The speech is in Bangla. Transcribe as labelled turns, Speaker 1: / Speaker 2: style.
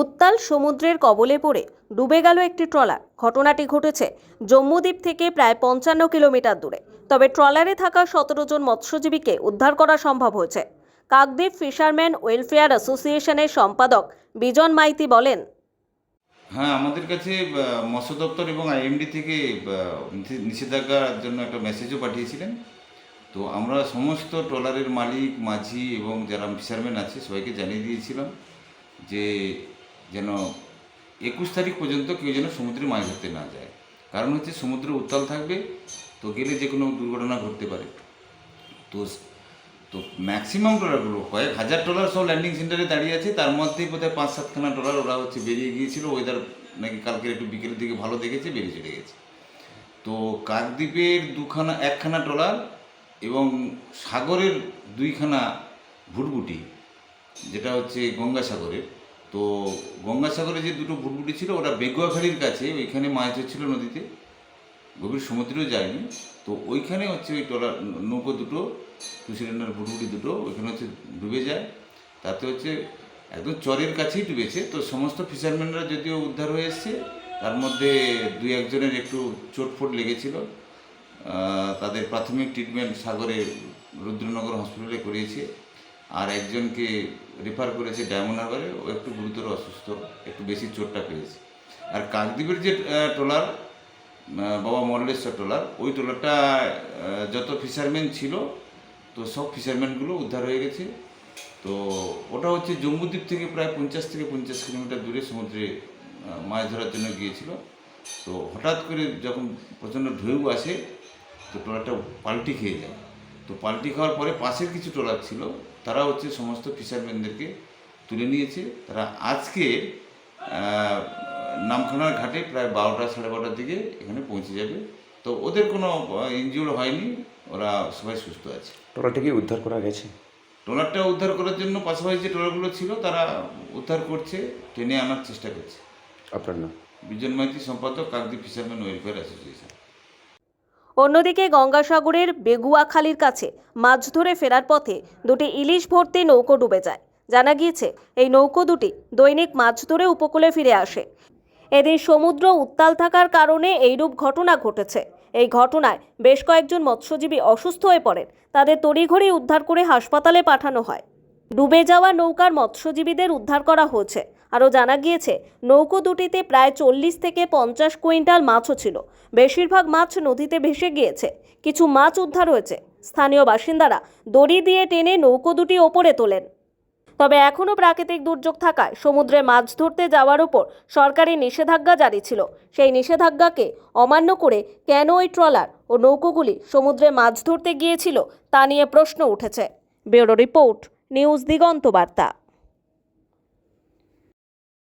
Speaker 1: উত্তাল সমুদ্রের কবলে পড়ে ডুবে গেল একটি ট্রলার। ঘটনাটি ঘটেছে জম্মুদ্বীপ থেকে প্রায় পঞ্চান্ন কিলোমিটার দূরে। তবে ট্রলারে থাকা সতেরো জন মৎস্যজীবীকে উদ্ধার করা সম্ভব হয়েছে। কাকদ্বীপ ফিশারম্যান ওয়েলফেয়ার অ্যাসোসিয়েশনের সম্পাদক বিজন মাইতি বলেন
Speaker 2: হ্যাঁ আমাদের কাছে মৎস্য দপ্তর এবং আইএমডি থেকে নিষেধাজ্ঞার জন্য একটা মেসেজও পাঠিয়েছিলেন। তো আমরা সমস্ত ট্রলারের মালিক, মাঝি এবং যারা ফিশারম্যান আছে সবাইকে জানিয়ে দিয়েছিলাম যে যেন একুশ তারিখ পর্যন্ত কেউ যেন সমুদ্রে মাছ ধরতে না যায়। কারণ হচ্ছে সমুদ্র উত্তাল থাকবে, তো গেলে যে কোনো দুর্ঘটনা ঘটতে পারে। তো তো ম্যাক্সিমাম ট্রলারগুলো কয়েক হাজার ট্রলার সব ল্যান্ডিং সেন্টারে দাঁড়িয়ে আছে। তার মধ্যেই বোধহয় পাঁচ সাতখানা ট্রলার ওরা হচ্ছে বেরিয়ে গিয়েছিল। ওয়েদার নাকি কালকের একটু বিকেলের দিকে ভালো দেখেছে বেরিয়ে চলে গেছে। তো কাকদ্বীপের দুখানা, একখানা ট্রলার এবং সাগরের দুইখানা ভুটভুটি, যেটা হচ্ছে গঙ্গাসাগরের। তো গঙ্গাসাগরে যে দুটো ভুটভুটি ছিল ওরা বেগুয়াখালির কাছে, ওইখানে মাছ ধরছিল নদীতে। গভীর সমুদ্রেও যায়নি। তো ওইখানে হচ্ছে ওই ট্রলার নৌকো দুটো, টু সিলিন্ডার ভুটভুটি দুটো, ওইখানে হচ্ছে ডুবে যায়। তাতে হচ্ছে একদম চরের কাছেই ডুবেছে। তো সমস্ত ফিশারম্যানরা যদিও উদ্ধার হয়ে এসছে, তার মধ্যে দুই একজনের একটু চোটফোট লেগেছিল। তাদের প্রাথমিক ট্রিটমেন্ট সাগরে রুদ্রনগর হসপিটালে করিয়েছে। আর একজনকে রেফার করেছে ডায়মন্ড হারবারে, ও একটু গুরুতর অসুস্থ, একটু বেশি চোটটা পেয়েছে। আর কাকদ্বীপের যে ট্রলার বাবা মল্লেশ্বর ট্রলার ওই ট্রলারটা যত ফিশারম্যান ছিল, তো সব ফিশারম্যানগুলো উদ্ধার হয়ে গেছে। তো ওটা হচ্ছে জম্মুদ্বীপ থেকে প্রায় পঞ্চাশ থেকে পঞ্চাশ কিলোমিটার দূরে সমুদ্রে মাছ ধরার জন্য গিয়েছিল। তো হঠাৎ করে যখন প্রচণ্ড ঢেউ আসে, তো ট্রলারটা পাল্টি খেয়ে যায়। তো পাল্টি খাওয়ার পরে পাশের কিছু ট্রলার ছিল তারা হচ্ছে সমস্ত ফিশারম্যানদেরকে তুলে নিয়েছে। তারা আজকে নামখানার ঘাটে প্রায় বারোটা সাড়ে বারোটার দিকে এখানে পৌঁছে যাবে। তো ওদের কোনো ইনজিওর হয়নি ওরা সবাই সুস্থ আছে।
Speaker 3: ট্রলারটি কি উদ্ধার করা গেছে?
Speaker 2: ট্রলারটা উদ্ধার করার জন্য পাশাপাশি যে ট্রলারগুলো ছিল তারা উদ্ধার করছে টেনে আনার চেষ্টা করছে।
Speaker 3: আপনার নাম?
Speaker 2: বিজন মাইতি সম্পাদক কাকদ্বীপ ফিশারম্যান ওয়েলফেয়ার অ্যাসোসিয়েশন।
Speaker 1: অন্যদিকে গঙ্গাসাগরের বেগুয়াখালীর কাছে মাছ ধরে ফেরার পথে দুটি ইলিশ ভর্তি নৌকো ডুবে যায়। জানা গিয়েছে, এই নৌকো দুটি দৈনিক মাছ ধরে উপকূলে ফিরে আসে। এদিন সমুদ্র উত্তাল থাকার কারণে এইরূপ ঘটনা ঘটেছে। এই ঘটনায় বেশ কয়েকজন মৎস্যজীবী অসুস্থ হয়ে পড়েন। তাদের তড়িঘড়ি উদ্ধার করে হাসপাতালে পাঠানো হয়। ডুবে যাওয়া নৌকার মৎস্যজীবীদের উদ্ধার করা হয়েছে। আরও জানা গিয়েছে, নৌকো দুটিতে প্রায় চল্লিশ থেকে পঞ্চাশ কুইন্টাল মাছও ছিল। বেশিরভাগ মাছ নদীতে ভেসে গিয়েছে। কিছু মাছ উদ্ধার হয়েছে। স্থানীয় বাসিন্দারা দড়ি দিয়ে টেনে নৌকো দুটি ওপরে তোলেন। তবে এখনও প্রাকৃতিক দুর্যোগ থাকায় সমুদ্রে মাছ ধরতে যাওয়ার উপর সরকারি নিষেধাজ্ঞা জারি ছিল। সেই নিষেধাজ্ঞাকে অমান্য করে কেন ওই ট্রলার ও নৌকোগুলি সমুদ্রে মাছ ধরতে গিয়েছিল তা নিয়ে প্রশ্ন উঠেছে। ব্যুরো রিপোর্ট নিউজ দিগন্ত বার্তা।